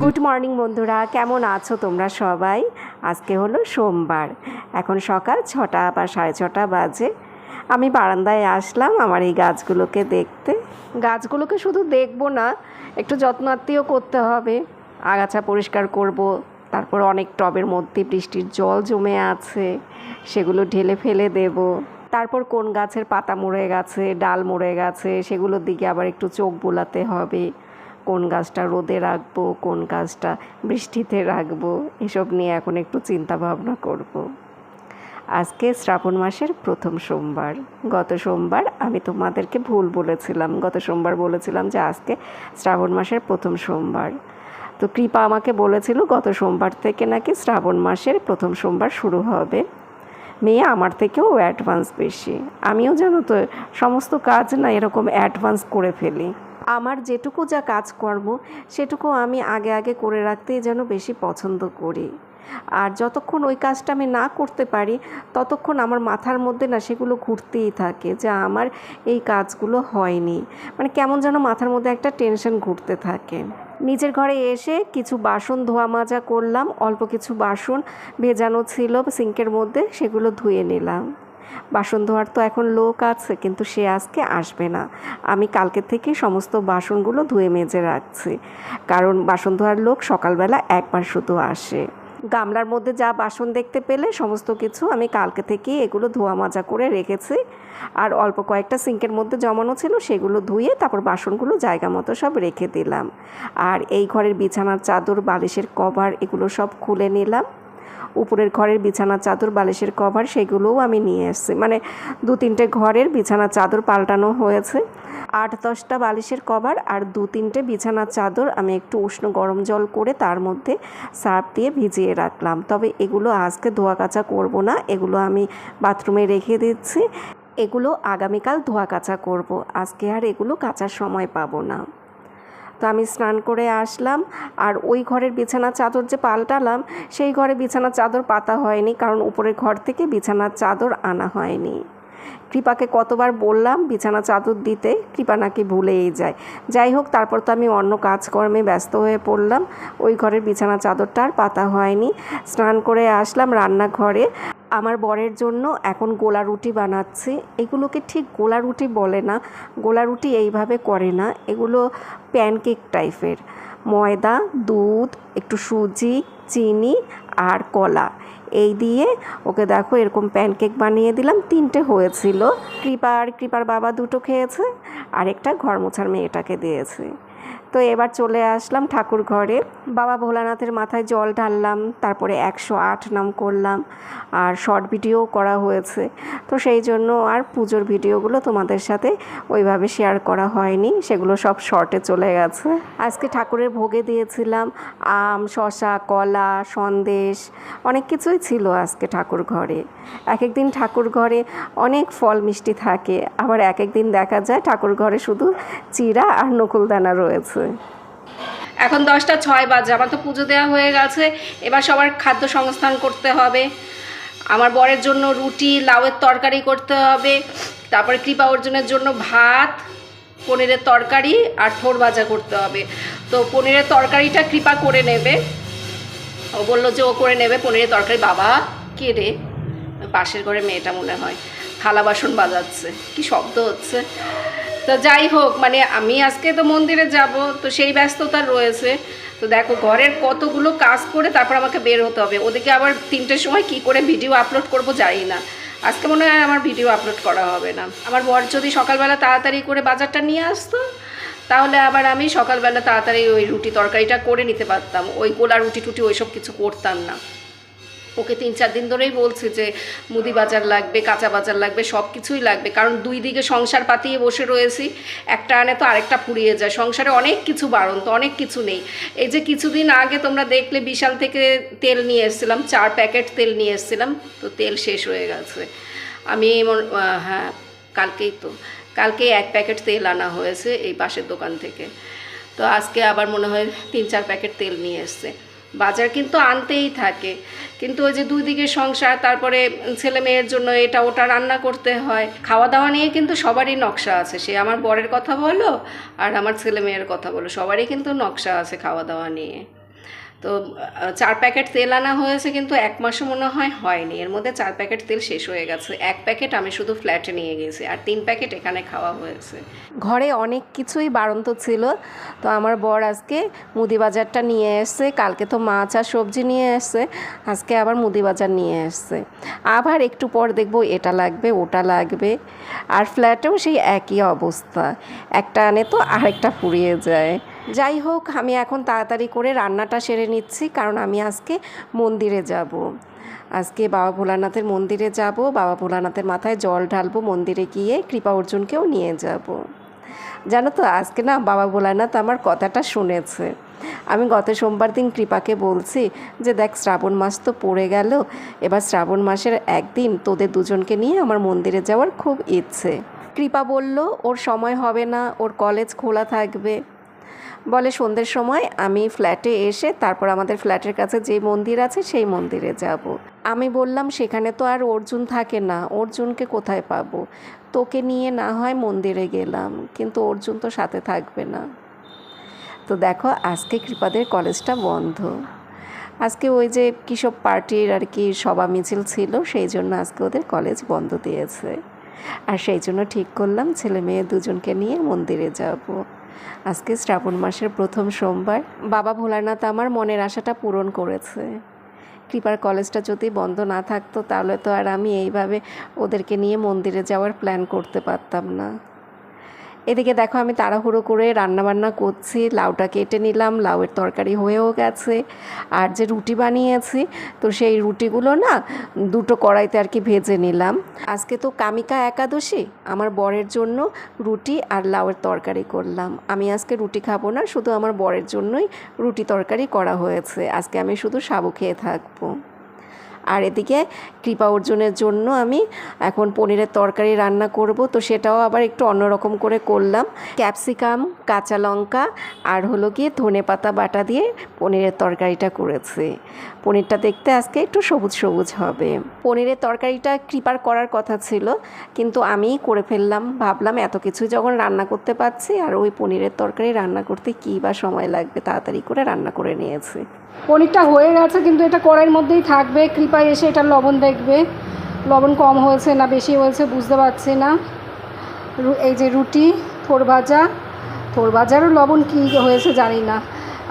Good morning বন্ধুরা। কেমন আছো তোমরা সবাই? আজকে হলো সোমবার। এখন সকাল ছটা বা সাড়ে ছটা বাজে। আমি বারান্দায় আসলাম আমার এই গাছগুলোকে দেখতে। গাছগুলোকে শুধু দেখব না, একটু যত্নাত্মীয় করতে হবে। আগাছা পরিষ্কার করব, তারপর অনেক টবের মধ্যে বৃষ্টির জল জমে আছে, সেগুলো ঢেলে ফেলে দেব। তারপর কোন গাছের পাতা মরে গেছে, ডাল মরে গেছে, সেগুলোর দিকে আবার একটু চোখ বোলাতে হবে। কোন গাছটা রোদে রাখব, কোন গাছটা বৃষ্টিতে রাখব, এসব নিয়ে এখন একটু চিন্তা ভাবনা করব। আজকে শ্রাবণ মাসের প্রথম সোমবার। গত সোমবার আমি তোমাদেরকে ভুল বলেছিলাম। গত সোমবার বলেছিলাম যে আজকে শ্রাবণ মাসের প্রথম সোমবার। তো কৃপা আমাকে বলেছিল গত সোমবার থেকে নাকি শ্রাবণ মাসের প্রথম সোমবার শুরু হবে। মেয়ে আমার থেকেও অ্যাডভান্স বেশি। আমিও জানো তো, সমস্ত কাজ না এরকম অ্যাডভান্স করে ফেলি। আমার যেটুকু যা কাজকর্ম, সেটুকু আমি আগে আগে করে রাখতেই যেন বেশি পছন্দ করি। আর যতক্ষণ ওই কাজটা আমি না করতে পারি, ততক্ষণ আমার মাথার মধ্যে না সেগুলো ঘুরতেই থাকে যে আমার এই কাজগুলো হয়নি। মানে কেমন যেন মাথার মধ্যে একটা টেনশন ঘুরতে থাকে। নিজের ঘরে এসে কিছু বাসন ধোয়া মাজা করলাম, অল্প কিছু বাসন ভেজানো ছিল, সিঙ্কের মধ্যে সেগুলো ধুয়ে নিলাম। বাসন ধোয়ার তো এখন লোক আছে, কিন্তু সে আজকে আসবে না। আমি কালকে থেকে সমস্ত বাসনগুলো ধুয়ে মেজে রাখছি, কারণ বাসন ধোয়ার লোক সকালবেলা একবার শুধু আসে। গামলার মধ্যে যা বাসন দেখতে পেলে সমস্ত কিছু আমি কালকে থেকেই এগুলো ধোয়া মাজা করে রেখেছি। আর অল্প কয়েকটা সিঙ্কের মধ্যে জমানো ছিল, সেগুলো ধুয়ে তারপর বাসনগুলো জায়গা মতো সব রেখে দিলাম। আর এই ঘরের বিছানার চাদর, বালিশের কভার, এগুলো সব খুলে নিলাম। উপরের ঘরের বিছানা, চাদর, বালিশের কভার, সেগুলোও আমি নিয়ে এসেছি। মানে দু তিনটে ঘরের বিছানা, চাদর পাল্টানো হয়েছে। আট দশটা বালিশের কভার আর দু তিনটে বিছানা, চাদর আমি একটু উষ্ণ গরম জল করে তার মধ্যে সার্ফ দিয়ে ভিজিয়ে রাখলাম। তবে এগুলো আজকে ধোয়া কাচা করব না, এগুলো আমি বাথরুমে রেখে দিচ্ছি। এগুলো আগামীকাল ধোয়া কাচা করব। আজকে আর এগুলো কাচার সময় পাবো না। তো আমি স্নান করে আসলাম আর ওই ঘরের বিছানার চাদর যে পাল্টালাম, সেই ঘরে বিছানার চাদর পাতা হয়নি কারণ উপরের ঘর থেকে বিছানার চাদর আনা হয়নি। কৃপাকে কতবার বললাম বিছানা চাদর দিতে, কৃপা নাকি ভুলেই যায়। যাই হোক, তারপর তো আমি অন্য কাজকর্মে ব্যস্ত হয়ে পড়লাম। ওই ঘরের বিছানা চাদরটা আর পাতা হয়নি। স্নান করে আসলাম রান্নাঘরে। আমার বরের জন্য এখন গোলা রুটি বানাচ্ছি। এগুলোকে ঠিক গোলা রুটি বলে না। গোলা রুটি এইভাবে করে না। এগুলো প্যানকেক টাইপের। ময়দা, দুধ, একটু সুজি, চিনি আর কলা। এই দিয়ে ওকে দেখো এরকম প্যানকেক বানিয়ে দিলাম। তিনটে হয়েছিল। কৃপা আর কৃপার বাবা দুটো খেয়েছে। আরেকটা ঘর মোছার মেয়েটাকে দিয়েছে। তো এবার চলে আসলাম ঠাকুর ঘরে। বাবা ভোলানাথের মাথায় জল ঢাললাম, তারপরে একশো আট নাম করলাম আর শর্ট ভিডিও করা হয়েছে। তো সেই জন্য আর পুজোর ভিডিওগুলো তোমাদের সাথে ওইভাবে শেয়ার করা হয়নি, সেগুলো সব শর্টে চলে গেছে। আজকে ঠাকুরের ভোগে দিয়েছিলাম আম, শশা, কলা, সন্দেশ, অনেক কিছুই ছিল আজকে ঠাকুর ঘরে। এক একদিন ঠাকুর ঘরে অনেক ফল মিষ্টি থাকে, আবার এক একদিন দেখা যায় ঠাকুর ঘরে শুধু চিরা আর নকুলদানা রয়েছে। এখন দশটা ছয় বাজে, আমার তো পুজো দেওয়া হয়ে গেছে, এবার সবার খাদ্য সংস্থান করতে হবে। আমার বরের জন্য রুটি, লাউয়ের তরকারি করতে হবে, তারপরে কৃপা অর্জনের জন্য ভাত, পনিরের তরকারি আর ঠোর ভাজা করতে হবে। তো পনিরের তরকারিটা কৃপা করে নেবে। ও বলল যে ও করে নেবে, পনিরের তরকারি বাবা কে রে? পাশের ঘরে মেয়েটা মনে হয়, থালা বাসন বাজাচ্ছে, কি শব্দ হচ্ছে? তো যাই হোক মানে আমি আজকে তো মন্দিরে যাব, তো সেই ব্যস্ততা রয়েছে। তো দেখো, ঘরের কতগুলো কাজ করে তারপর আমাকে বের হতে হবে। ওদিকে আবার তিনটের সময় কি করে ভিডিও আপলোড করব জানি না। আজকে মনে হয় আমার ভিডিও আপলোড করা হবে না। আমার বর যদি সকালবেলা তাড়াতাড়ি করে বাজারটা নিয়ে আসতো, তাহলে আবার আমি সকালবেলা তাড়াতাড়ি ওই রুটি তরকারিটা করে নিতে পারতাম। ওই গোলা রুটি টুটি ওইসব কিছু করতাম না। ওকে তিন চার দিন ধরেই বলছে যে মুদি বাজার লাগবে, কাঁচা বাজার লাগবে সব কিছুই লাগবে। কারণ দুই দিকে সংসার পাতিয়ে বসে রয়েছি, একটা আনে তো আরেকটা ফুরিয়ে যায়। সংসারে অনেক কিছু বারণ তো, অনেক কিছু নেই। এই যে কিছুদিন আগে তোমরা দেখলে বিশাল থেকে তেল নিয়ে এসেছিলাম, চার প্যাকেট তেল নিয়ে এসেছিলাম, তো তেল শেষ হয়ে গেছে। আমি হ্যাঁ কালকেই তো কালকে এক প্যাকেট তেল আনা হয়েছে এই পাশের দোকান থেকে। তো আজকে আবার মনে হয় তিন চার প্যাকেট তেল নিয়ে এসছে। বাজার কিন্তু আনতেই থাকে। কিন্তু ওই যে দুই দিকে সংসার, তারপরে ছেলে মেয়ের জন্য এটা ওটা রান্না করতে হয়। খাওয়া দাওয়া নিয়ে কিন্তু সবারই নকশা আছে। সে আমার বরের কথা বলো আর আমার ছেলে মেয়ের কথা বলো। সবারই কিন্তু নকশা আছে খাওয়া দাওয়া নিয়ে। তো চার প্যাকেট তেল আনা হয়েছে কিন্তু এক মাসে মনে হয় হয়নি। এর মধ্যে চার প্যাকেট তেল শেষ হয়ে গেছে। এক প্যাকেট আমি শুধু ফ্ল্যাটে নিয়ে গেছি আর তিন প্যাকেট এখানে খাওয়া হয়েছে। ঘরে অনেক কিছুই বাড়ন্ত ছিল। তো আমার বর আজকে মুদি বাজারটা নিয়ে এসছে। কালকে তো মাছ আর সবজি নিয়ে এসছে। আজকে আবার মুদি বাজার নিয়ে এসছে। আবার একটু পর দেখব এটা লাগবে, ওটা লাগবে। আর ফ্ল্যাটেও সেই একই অবস্থা। একটা আনে তো আরেকটা ফুরিয়ে যায়। যাই হোক, আমি এখন তাড়াতাড়ি করে রান্নাটা সেরে নিচ্ছি, কারণ আমি আজকে মন্দিরে যাব। আজকে বাবা ভোলানাথের মন্দিরে যাব, বাবা ভোলানাথের মাথায় জল ঢালবো, মন্দিরে গিয়ে কৃপা অর্জুনকেও নিয়ে যাব। জানো তো, আজকে না বাবা ভোলানাথ আমার কথাটা শুনেছে। আমি গত সোমবার দিন কৃপাকে বলছি যে, দেখ, শ্রাবণ মাস তো পড়ে গেল, এবার শ্রাবণ মাসের একদিন তোদের দুজনকে নিয়ে আমার মন্দিরে যাওয়ার খুব ইচ্ছে। কৃপা বলল, ওর সময় হবে না, ওর কলেজ খোলা থাকবে। বলে সন্ধ্যের সময় আমি ফ্ল্যাটে এসে তারপর আমাদের ফ্ল্যাটের কাছে যে মন্দির আছে সেই মন্দিরে যাব। আমি বললাম, সেখানে তো আর অর্জুন থাকে না, অর্জুনকে কোথায় পাবো? তোকে নিয়ে না হয় মন্দিরে গেলাম, কিন্তু অর্জুন তো সাথে থাকবে না। তো দেখো, আজকে কৃপাদের কলেজটা বন্ধ। আজকে ওই যে কিসব পার্টির আর কি সভা মিছিল ছিল, সেই জন্য আজকে ওদের কলেজ বন্ধ দিয়েছে। আর সেই জন্য ঠিক করলাম, ছেলে মেয়ে দুজনকে নিয়ে মন্দিরে যাব। আজকে শ্রাবণ মাসের প্রথম সোমবার। বাবা ভোলানাথ আমার মনের আশাটা পূরণ করেছে। কৃপার কলেজটা যদি বন্ধ না থাকতো, তাহলে তো আর আমি এইভাবে ওদেরকে নিয়ে মন্দিরে যাওয়ার প্ল্যান করতে পারতাম না। এদিকে দেখো আমি তাড়াহুড়ো করে রান্নাবান্না করছি, লাউটা কেটে নিলাম, লাউয়ের তরকারি হয়েও গেছে। আর যে রুটি বানিয়েছি, তো সেই রুটিগুলো না দুটো কড়াইতে আর কি ভেজে নিলাম। আজকে তো কামিকা একাদশী, আমার বরের জন্য রুটি আর লাউয়ের তরকারি করলাম। আমি আজকে রুটি খাব না, শুধু আমার বরের জন্যই রুটি তরকারি করা হয়েছে। আজকে আমি শুধু সাবু খেয়ে থাকব। আর এদিকে কৃপা অর্জুনের জন্য আমি এখন পনিরের তরকারি রান্না করব। তো সেটাও আবার একটু অন্যরকম করে করলাম। ক্যাপসিকাম, কাঁচা লঙ্কা আর হলো গিয়ে ধনে পাতা বাটা দিয়ে পনিরের তরকারিটা করেছি। পনিরটা দেখতে আজকে একটু সবুজ সবুজ হবে। পনিরের তরকারিটা কৃপার করার কথা ছিল, কিন্তু আমিই করে ফেললাম। ভাবলাম এত কিছু যখন রান্না করতে পারছি আর ওই পনিরের তরকারি রান্না করতে কী বা সময় লাগবে, তাড়াতাড়ি করে রান্না করে নিয়েছি। পনিরটা হয়ে গেছে, কিন্তু এটা কড়াইয়ের মধ্যেই থাকবে। কৃপায় এসে এটা লবণ দেখবে। লবণ কম হয়েছে না বেশি হয়েছে বুঝতে পারছি না। এই যে রুটি থোর ভাজা। থোর ভাজারও লবণ কী হয়েছে জানি না।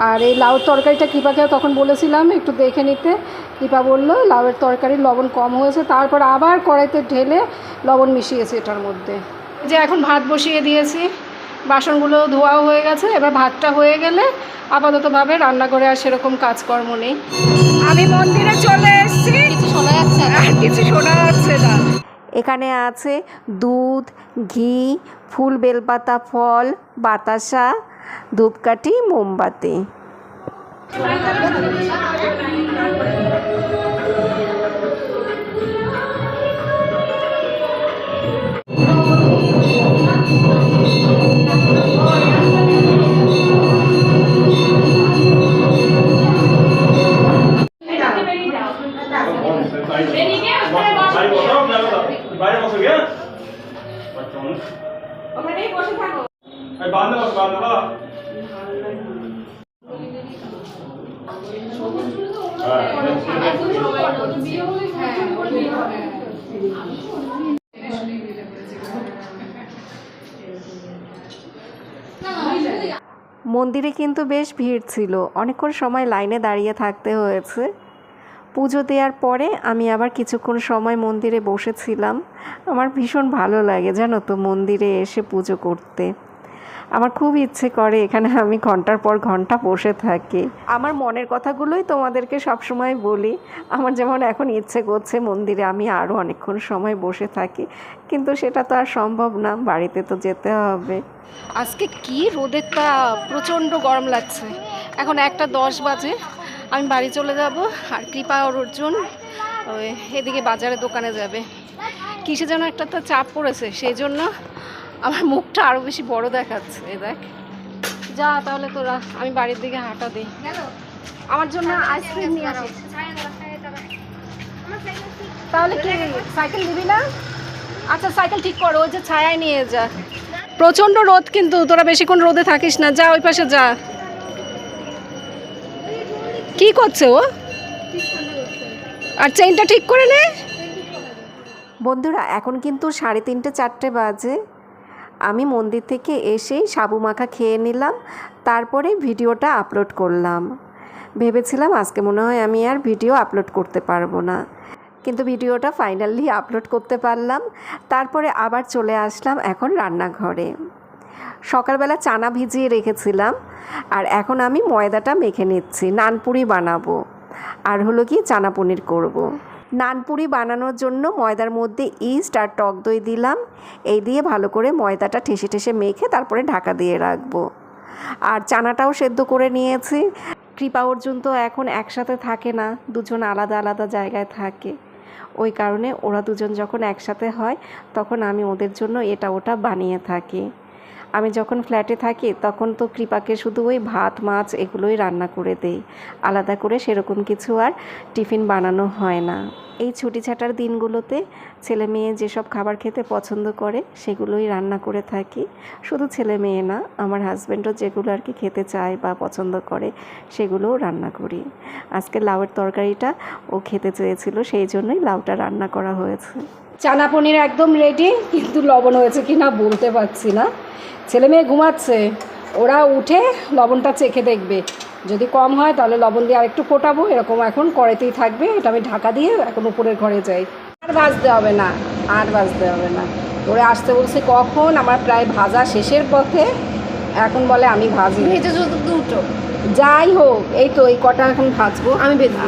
আর এই লাউর তরকারিটা কৃপাকে তখন বলেছিলাম একটু দেখে নিতে। কৃপা বলল, লাউয়ের তরকারির লবণ কম হয়েছে, তারপর আবার কড়াইতে ঢেলে লবণ মিশিয়েছে এটার মধ্যে। যে এখন ভাত বসিয়ে দিয়েছি। বাসনগুলো ধোয়াও হয়ে গেছে, এবার ভাতটা হয়ে গেলে আপাততভাবে রান্না করে আর সেরকম কাজকর্ম নেই। আমি মন্দিরে চলে কিছু শোনা যাচ্ছে আর কিছু শোনা যাচ্ছে না। এখানে আছে দুধ ঘি ফুল বেলপাতা ফল বাতাসা ধূপকাঠি মোমবাতি। বাইরে কিন্তু বেশ ভিড় ছিল। অনেকক্ষণ সময় লাইনে দাঁড়িয়ে থাকতে হয়েছে। পুজো দেওয়ার পরে আমি আবার কিছুক্ষণ সময় মন্দিরে বসেছিলাম। আমার ভীষণ ভালো লাগে জানো তো মন্দিরে এসে পুজো করতে। আমার খুব ইচ্ছে করে এখানে আমি ঘণ্টার পর ঘণ্টা বসে থাকি। আমার মনের কথাগুলোই তোমাদেরকে সবসময় বলি। আমার যেমন এখন ইচ্ছে করছে মন্দিরে আমি আরও অনেকক্ষণ সময় বসে থাকি, কিন্তু সেটা তো আর সম্ভব না, বাড়িতে তো যেতে হবে। আজকে কি রোদের তাপ প্রচণ্ড গরম লাগছে। এখন একটা দশ বাজে, আমি বাড়ি চলে যাব, আর কৃপা আর অর্জুন এদিকে বাজারে দোকানে যাবে। কিসে যেন একটা তো চাপ পড়েছে, সেই জন্য আমার মুখটা আরও বেশি বড় দেখাচ্ছে এই দেখ। যা তাহলে তোরা আমি বাড়ির দিকে হাঁটা দিই। আমার জন্য আইসক্রিম নিয়ে আসো তাহলে কি সাইকেল দিবি না? আচ্ছা সাইকেল ঠিক করো ওই যে ছায়ায় নিয়ে যা। প্রচণ্ড রোদ কিন্তু তোরা বেশিক্ষণ রোদে থাকিস না। যা ওই পাশে যা। কি করছে ও? আর চেইনটা ঠিক করে নে। বন্ধুরা এখন কিন্তু সাড়ে তিনটে চারটে বাজে। আমি মন্দির থেকে এসেই সাবু মাখা খেয়ে নিলাম, তারপরে ভিডিওটা আপলোড করলাম। ভেবেছিলাম আজকে মনে হয় আমি আর ভিডিও আপলোড করতে পারব না। কিন্তু ভিডিওটা ফাইনালি আপলোড করতে পারলাম, তারপরে আবার চলে আসলাম এখন রান্নাঘরে। সকালবেলা চানা ভিজিয়ে রেখেছিলাম, আর এখন আমি ময়দাটা মেখে নিচ্ছি, নানপুরি বানাবো, আর হলো কি চানা পনির করব। নানপুরি বানানোর জন্য ময়দার মধ্যে ইস্ট আর টক দই দিলাম। এই দিয়ে ভালো করে ময়দাটা ঠেসে ঠেসে মেখে তারপরে ঢাকা দিয়ে রাখব। আর চানাটাও সেদ্ধ করে নিয়েছি। কৃপা অর্জুন তো এখন একসাথে থাকে না, দুজন আলাদা আলাদা জায়গায় থাকে। ওই কারণে ওরা দুজন যখন একসাথে হয়, তখন আমি ওদের জন্য এটা ওটা বানিয়ে থাকি। আমি যখন ফ্ল্যাটে থাকি, তখন তো কৃপাকে শুধু ওই ভাত, মাছ এগুলোই রান্না করে দেই। আলাদা করে সেরকম কিছু আর টিফিন বানানো হয় না। এই ছুটি ছাটার দিনগুলোতে ছেলে মেয়ে যেসব খাবার খেতে পছন্দ করে, সেগুলোই রান্না করে থাকি। শুধু ছেলে মেয়ে না, আমার হাজব্যান্ডও যেগুলো আর কি খেতে চায় বা পছন্দ করে, সেগুলোও রান্না করি। আজকে লাউয়ের তরকারিটা ও খেতে চেয়েছিল, সেই জন্যই লাউটা রান্না করা হয়েছে। চানা পনির একদম রেডি কিন্তু লবণ হয়েছে কি না বলতে পারছি না। ছেলে মেয়ে ঘুমাচ্ছে ওরা উঠে লবণটা চেখে দেখবে। যদি কম হয় তাহলে লবণ দিয়ে আরেকটু ফোটাবো এরকম এখন কড়াইতেই থাকবে এটা আমি ঢাকা দিয়ে এখন উপরের ঘরে যাই। আর ভাজতে হবে না আর ভাজতে হবে না। ওরে আসতে বলছে কখন আমার প্রায় ভাজা শেষের পথে এখন বলে আমি ভাজি। ভেজে শুধু দুটো। যাই হোক এই তো এই কটা এখন ভাজবো। আমি ভেজে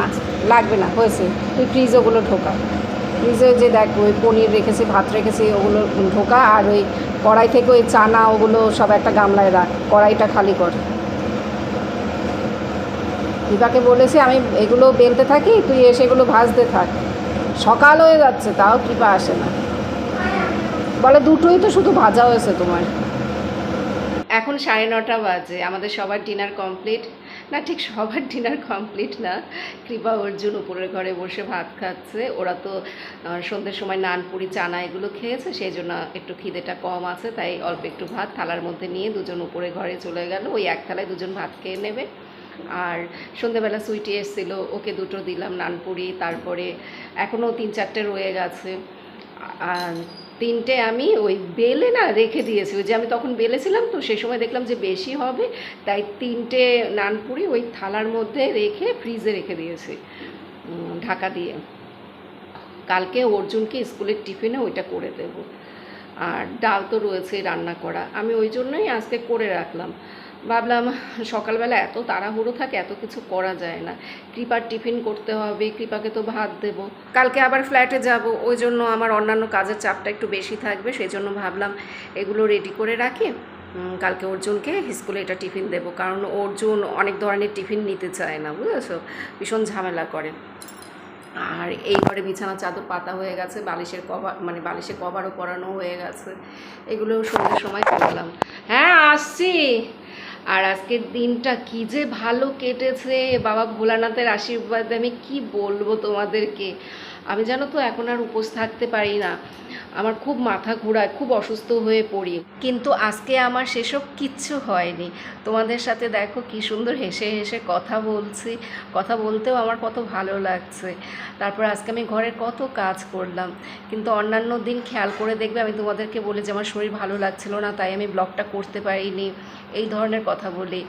লাগবে না হয়েছে। তুই ফ্রিজ ওগুলো ঢোকা। ফ্রিজে যে দেখ, ওই পনির রেখেছি, ভাত রেখেছি, ওগুলো ঢোকা আর ওই কড়াই থেকে ওই চানা, ওগুলো সব একটা গামলায় রাখ, কড়াইটা খালি কর। দিপাকে বলেছি, আমি এগুলো বেলতে থাকি, তুই এসে এগুলো ভাজতে থাক। সকাল হয়ে যাচ্ছে, তাও কৃপা আসে না। বলে, দুটোই তো শুধু ভাজা হয়েছে তোমার। এখন সাড়ে নটা বাজে, আমাদের সবার ডিনার কমপ্লিট। না, ঠিক সবার ডিনার কমপ্লিট না। কৃপা অর্জুন উপরের ঘরে বসে ভাত খাচ্ছে। ওরা তো সন্ধ্যের সময় নান পুরি চানা এগুলো খেয়েছে, সেই জন্য একটু খিদেটা কম আছে, তাই অল্প একটু ভাত থালার মধ্যে নিয়ে দুজন উপরে ঘরে চলে গেল। ওই এক থালায় দুজন ভাত খেয়ে নেবে। আর সন্ধেবেলা সুইটি এসেছিল, ওকে দুটো দিলাম নানপুরি, তারপরে এখনও তিন চারটে রয়ে গেছে। আর তিনটে আমি ওই বেলে না রেখে দিয়েছি ওই যে আমি তখন বেলেছিলাম তো সে সময় দেখলাম যে বেশি হবে, তাই তিনটে নানপুরি ওই থালার মধ্যে রেখে ফ্রিজে রেখে দিয়েছি ঢাকা দিয়ে। কালকে অর্জুনকে স্কুলের টিফিনে ওইটা করে দেব। আর ডাল তো রয়েছে রান্না করা। আমি ওই জন্যই আজকে করে রাখলাম। ভাবলাম, সকালবেলা এত তাড়াহুড়ো থাকে, এত কিছু করা যায় না। কৃপার টিফিন করতে হবে, কৃপাকে তো ভাত দেব। কালকে আবার ফ্ল্যাটে যাব, ওই জন্য আমার অন্যান্য কাজের চাপটা একটু বেশি থাকবে সেই জন্য ভাবলাম এগুলো রেডি করে রাখি। কালকে অর্জুনকে স্কুলে এটা টিফিন দেবো, কারণ অর্জুন অনেক ধরনের টিফিন নিতে চায় না, বুঝেছ? ভীষণ ঝামেলা করে। আর এই ঘরে বিছানা চাদর পাতা হয়ে গেছে, বালিশের কভার মানে বালিশের কভারও পরানো হয়ে গেছে। এগুলো সন্ধ্যের সময় করলাম হ্যাঁ আসছি। আর আজকের দিনটা কি যে ভালো কেটেছে, বাবা ভোলানাথের আশীর্বাদে আমি কি বলব তোমাদেরকে? আমি জানো তো এখন আর উপোস থাকতে পারি না। আমার খুব মাথা ঘোরায়, খুব অসুস্থ হয়ে পড়ি। কিন্তু আজকে আমার সেসব কিচ্ছু হয়নি। তোমাদের সাথে দেখো কি সুন্দর হেসে হেসে কথা বলছি। কথা বলতেও আমার কত ভালো লাগছে। তারপর আজকে আমি ঘরের কত কাজ করলাম। কিন্তু অন্যান্য দিন খেয়াল করে দেখবে, আমি তোমাদেরকে বলি যে আমার শরীর ভালো লাগছিল না, তাই আমি ব্লগটা করতে পারিনি। এই ধরনের কথা বলি।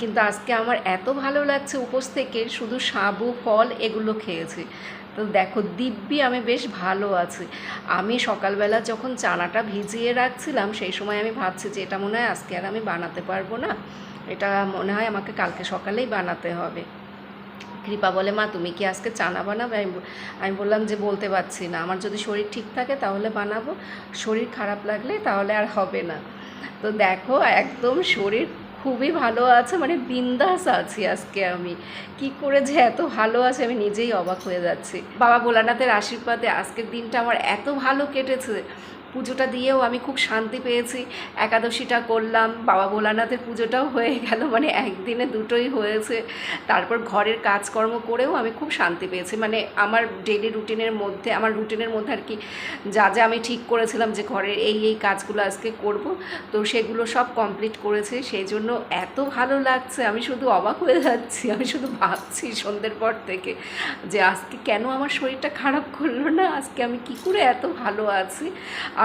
কিন্তু আজকে আমার এত ভালো লাগছে উপোস থেকে, শুধু সাবু ফল এগুলো খেয়েছি। তো দেখো, দিব্যি, আমি বেশ ভালো আছি। আমি সকালবেলা যখন চানাটা ভিজিয়ে রাখছিলাম, সেই সময় আমি ভাবছি যে এটা মনে হয় আজকে আর আমি বানাতে পারব না। এটা মনে হয় আমাকে কালকে সকালেই বানাতে হবে। কৃপা বলে, মা, তুমি কি আজকে চানা বানাবে? আমি আমি বললাম যে, বলতে পারছি না। আমার যদি শরীর ঠিক থাকে তাহলে বানাবো। শরীর খারাপ লাগলে তাহলে আর হবে না। তো দেখো, একদম শরীর খুবই ভালো আছে মানে বিন্দাস আছি আজকে আমি। কি করে যে এত ভালো আছে আমি নিজেই অবাক হয়ে যাচ্ছি। বাবা ভোলানাথের আশীর্বাদে আজকের দিনটা আমার এত ভালো কেটেছে। পুজোটা দিয়েও আমি খুব শান্তি পেয়েছি। একাদশীটা করলাম, বাবা ভোলানাথের পুজোটাও হয়ে গেল মানে একদিনে দুটোই হয়েছে। তারপর ঘরের কাজকর্ম করেও আমি খুব শান্তি পেয়েছি। মানে আমার ডেলি রুটিনের মধ্যে, আমার রুটিনের মধ্যে আর কি, যা যা আমি ঠিক করেছিলাম যে ঘরের এই এই কাজগুলো আজকে করব, তো সেগুলো সব কমপ্লিট করেছে। সেই জন্য এত ভালো লাগছে, আমি শুধু অবাক হয়ে যাচ্ছি, আমি শুধু ভাবছি সন্ধ্যের পর থেকে যে আজকে কেন আমার শরীরটা খারাপ করল না? আজকে আমি কি করে এত ভালো আছি?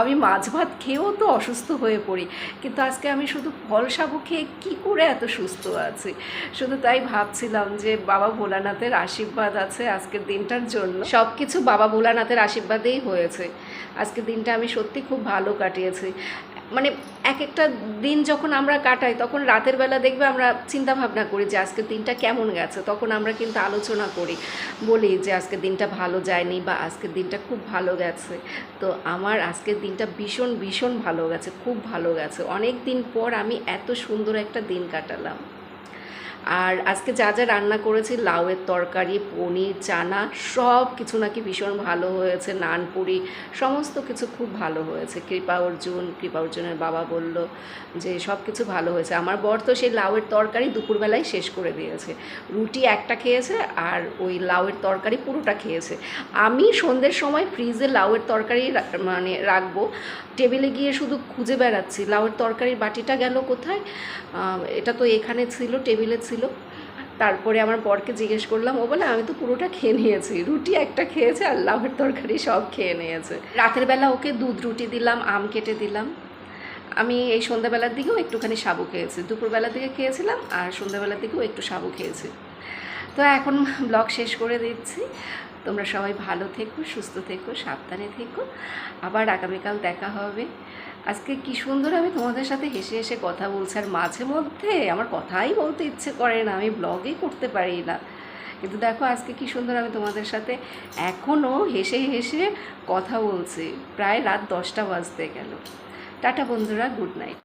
আমি মাছ ভাত খেয়েও তো অসুস্থ হয়ে পড়ি। কিন্তু আজকে আমি শুধু ফল সাবু খেয়ে কী করে এত সুস্থ আছি? শুধু তাই ভাবছিলাম যে বাবা ভোলানাথের আশীর্বাদ আছে আজকের দিনটার জন্য। সব কিছু বাবা ভোলানাথের আশীর্বাদেই হয়েছে। আজকের দিনটা আমি সত্যি খুব ভালো কাটিয়েছি। মানে এক একটা দিন যখন আমরা কাটাই, তখন রাতের বেলা দেখবে আমরা চিন্তা ভাবনা করি যে আজকে দিনটা কেমন গেছে। তখন আমরা কিন্তু আলোচনা করি, বলি যে আজকে দিনটা ভালো যায়নি বা আজকের দিনটা খুব ভালো গেছে। তো আমার আজকের দিনটা ভীষণ ভীষণ ভালো গেছে, খুব ভালো গেছে। অনেক দিন পর আমি এত সুন্দর একটা দিন কাটালাম। আর আজকে যা যা রান্না করেছি, লাউয়ের তরকারি, পনির, চানা, সব কিছু নাকি ভীষণ ভালো হয়েছে, নানপুরি, সমস্ত কিছু খুব ভালো হয়েছে। কৃপা অর্জুন, কৃপা অর্জুনের বাবা বলল যে সব কিছু ভালো হয়েছে। আমার বর তো সেই লাউয়ের তরকারি দুপুরবেলায় শেষ করে দিয়েছে। রুটি একটা খেয়েছে আর ওই লাউয়ের তরকারি পুরোটা খেয়েছে। আমি সন্ধ্যের সময় ফ্রিজে লাউয়ের তরকারি মানে রাখব। টেবিলে গিয়ে শুধু খুঁজে বেড়াচ্ছি, লাউয়ের তরকারির বাটিটা গেল কোথায়? এটা তো এখানে ছিল, টেবিলে ছিল। তারপরে আমার বরকে জিজ্ঞেস করলাম, ও বলে, আমি তো পুরোটা খেয়ে নিয়েছি। রুটি একটা খেয়েছে আর লাউয়ের তরকারি সব খেয়ে নিয়েছে। রাতের বেলা ওকে দুধ, রুটি দিলাম, আম কেটে দিলাম। আমি এই সন্ধ্যাবেলার দিকেও একটুখানি সাবু খেয়েছি। দুপুরবেলার দিকে খেয়েছিলাম আর সন্ধ্যাবেলার দিকেও একটু সাবু খেয়েছি। তো এখন ব্লগ শেষ করে দিচ্ছি। তোমরা সবাই ভালো থেকো, সুস্থ থেকো, সাবধানে থেকো। আবার আগামীকাল দেখা হবে। আজকে কি সুন্দর আমি তোমাদের সাথে হেসে হেসে কথা বলছি। আর মাঝে মধ্যে আমার কথাই বলতে ইচ্ছে করে না, আমি ব্লগই করতে পারি না। কিন্তু দেখো আজকে কি সুন্দর আমি তোমাদের সাথে এখনও হেসে হেসে কথা বলছি। প্রায় রাত দশটা বাজতে গেল। টাটা বন্ধুরা গুড নাইট